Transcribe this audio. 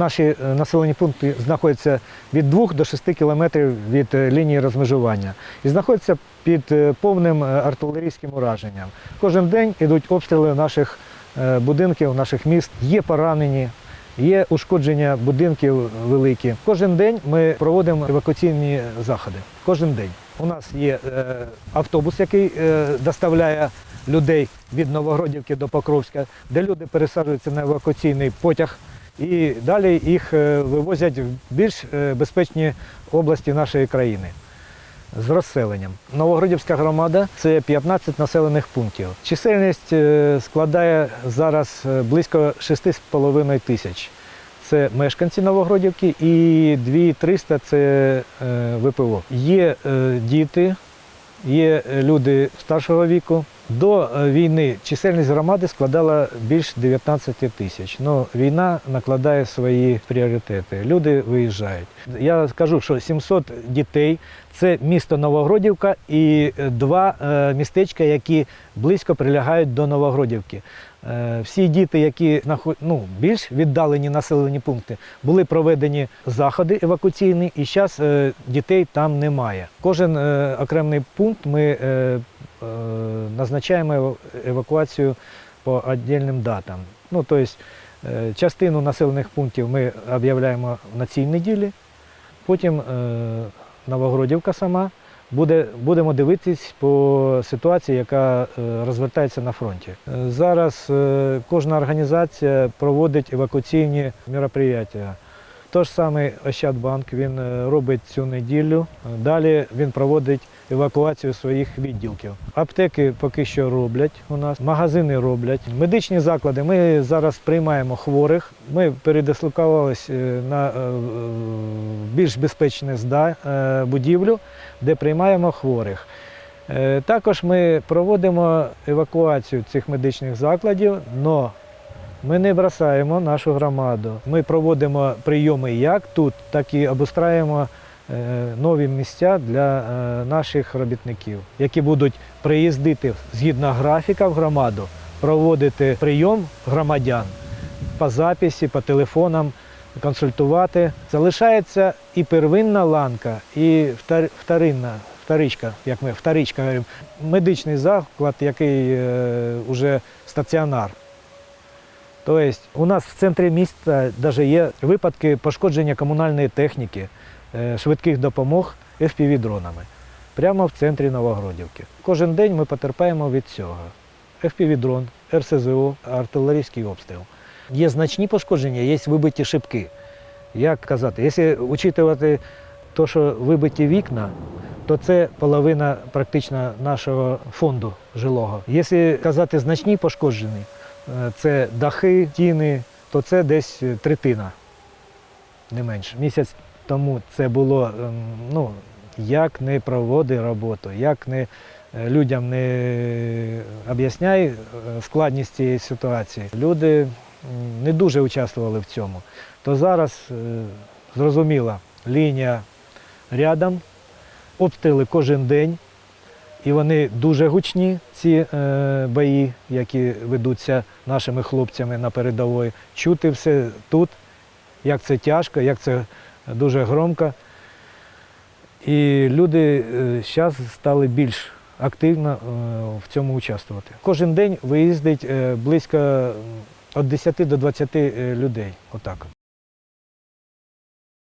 Наші е, населені пункти знаходяться від 2 до 6 кілометрів від е, лінії розмежування і знаходяться під е, повним артилерійським ураженням. Кожен день йдуть обстріли наших будинків, наших міст. Є поранені, є ушкодження будинків великі. Кожен день ми проводимо евакуаційні заходи. Кожен день. У нас є автобус, який доставляє людей від Новогродівки до Покровська, де люди пересаджуються на евакуаційний потяг. І далі їх е, вивозять в більш е, безпечні області нашої країни з розселенням. Новогродівська громада це 15 населених пунктів. Чисельність е, складає зараз близько 6,5 тисяч. Це мешканці Новогродівки і 2300 це ВПО. Є діти, є люди старшого віку. До е, війни чисельність громади складала більш 19 тисяч. Ну, війна накладає свої пріоритети. Люди виїжджають. Я скажу, що 700 дітей це місто Новогродівка і два е, містечка, які близько прилягають до Новогродівки. Е, Всі діти, які ну, більш віддалені населені пункти, були проведені заходи евакуаційні, і зараз дітей там немає. Кожен окремий пункт ми назначаємо евакуацію по віддільним датам. Ну, тобто, частину населених пунктів ми об'являємо на цій неділі, потім е, Новогродівка сама. Буде, будемо дивитись по ситуації, яка е, розвертається на фронті. Зараз кожна організація проводить евакуаційні мероприятия. Тож самий Ощадбанк він е, робить цю неділю. Далі він проводить евакуацію своїх відділків. Аптеки поки що роблять у нас, магазини роблять, медичні заклади. Ми зараз приймаємо хворих. Ми передислокувалися на е, більш безпечне е, будівлю, де приймаємо хворих. Е, Також ми проводимо евакуацію цих медичних закладів, але ми не бросаємо нашу громаду. Ми проводимо прийоми як тут, так і обустраюємо е, нові місця для е, наших робітників, які будуть приїздити згідно графіка в громаду, проводити прийом громадян по записі, по телефонам, консультувати. Залишається і первинна ланка, і втор- вторинна, вторичка, як ми вторичка говоримо, медичний заклад, який вже стаціонар. Тобто у нас в центрі міста навіть є випадки пошкодження комунальної техніки, е, швидких допомог FPV-дронами. Прямо в центрі Новогродівки. Кожен день ми потерпаємо від цього. FPV-дрон, РСЗО, артилерійський обстріл. Є значні пошкодження, є вибиті шибки. Як казати, якщо учитувати те, що вибиті вікна, то це половина практично нашого фонду жилого. Якщо казати значні пошкоджені, е, це дахи, стіни, то це десь е, третина, не менше. Місяць тому це було, ем, ну, як не проводи роботу, як не е, людям не об'ясняй е, складність цієї ситуації. Люди не дуже участвували в цьому. То зараз е, зрозуміла лінія рядом, обстріли кожен день. І вони дуже гучні, ці е, бої, які ведуться нашими хлопцями на передовій. Чути все тут, як це тяжко, як це дуже громко. І люди зараз стали більш активно е, в цьому участвувати. Кожен день виїздить е, близько від 10 до 20 людей. Отак.